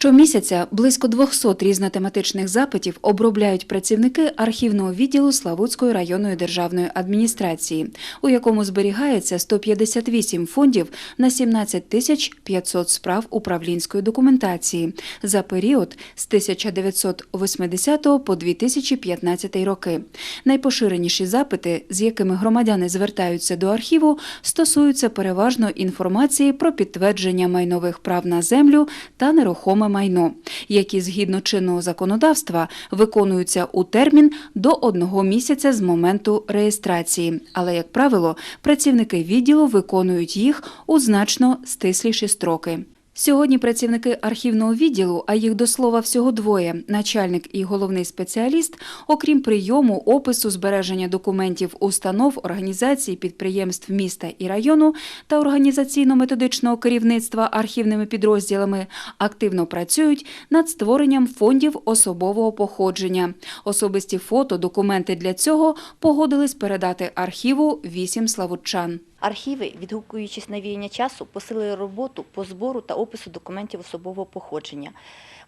Щомісяця близько 200 різнотематичних запитів обробляють працівники архівного відділу Славутської районної державної адміністрації, у якому зберігається 158 фондів на 17 тисяч 500 справ управлінської документації за період з 1980 по 2015 роки. Найпоширеніші запити, з якими громадяни звертаються до архіву, стосуються переважно інформації про підтвердження майнових прав на землю та нерухоме майно, які згідно чинного законодавства виконуються у термін до одного місяця з моменту реєстрації. Але, як правило, працівники відділу виконують їх у значно стисліші строки. Сьогодні працівники архівного відділу, а їх до слова всього двоє, начальник і головний спеціаліст, окрім прийому, опису, збереження документів установ, організацій, підприємств міста і району та організаційно-методичного керівництва архівними підрозділами, активно працюють над створенням фондів особового походження. Особисті фото, документи для цього погодились передати архіву вісім славутчан. Архіви, відгукуючись на віяння часу, посилили роботу по збору та опису документів особового походження.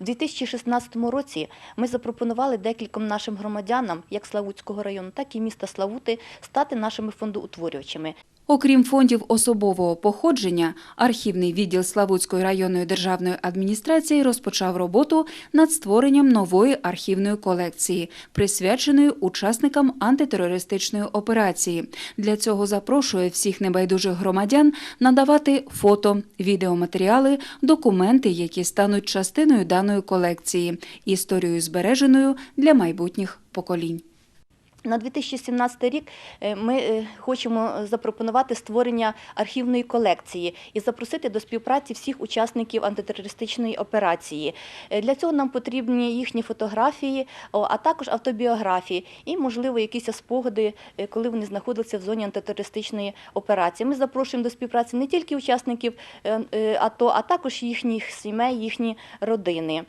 У 2016 році ми запропонували декільком нашим громадянам, як Славутського району, так і міста Славути, стати нашими фондоутворювачами. Окрім фондів особового походження, архівний відділ Славутської районної державної адміністрації розпочав роботу над створенням нової архівної колекції, присвяченої учасникам антитерористичної операції. Для цього запрошує всіх небайдужих громадян надавати фото, відеоматеріали, документи, які стануть частиною даної колекції, історією збереженою для майбутніх поколінь. На 2017 рік е, ми е, хочемо запропонувати створення архівної колекції і запросити до співпраці всіх учасників антитерористичної операції. Е, Для цього нам потрібні їхні фотографії, а також автобіографії і, можливо, якісь спогади, е, коли вони знаходилися в зоні антитерористичної операції. Ми запрошуємо до співпраці не тільки учасників е, е, АТО, а також їхніх сімей, їхні родини.